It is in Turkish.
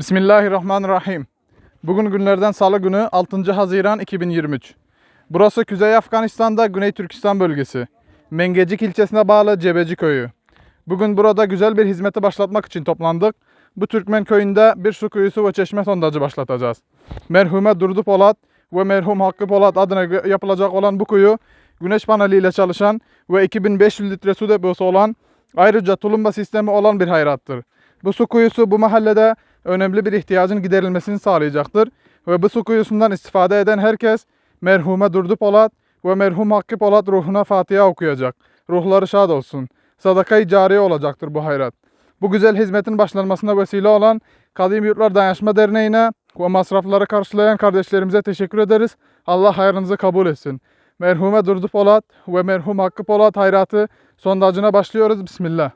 Bismillahirrahmanirrahim. Bugün günlerden salı günü 6. Haziran 2023. Burası Kuzey Afganistan'da Güney Türkistan bölgesi. Mengecik ilçesine bağlı Cebeci köyü. Bugün burada güzel bir hizmeti başlatmak için toplandık. Bu Türkmen köyünde bir su kuyusu ve çeşme sondajı başlatacağız. Merhume Durdu Polat ve merhum Hakkı Polat adına yapılacak olan bu kuyu güneş paneliyle çalışan ve 2500 litre su deposu olan ayrıca tulumba sistemi olan bir hayrattır. Bu su kuyusu bu mahallede önemli bir ihtiyacın giderilmesini sağlayacaktır. Ve bu su kuyusundan istifade eden herkes merhume Durdu Polat ve merhum Hakkı Polat ruhuna Fatiha okuyacak. Ruhları şad olsun. Sadaka-i cariye olacaktır bu hayrat. Bu güzel hizmetin başlanmasına vesile olan Kadim Yurtlar Dayanışma Derneği'ne ve masrafları karşılayan kardeşlerimize teşekkür ederiz. Allah hayrınızı kabul etsin. Merhume Durdu Polat ve merhum Hakkı Polat hayratı sondajına başlıyoruz. Bismillah.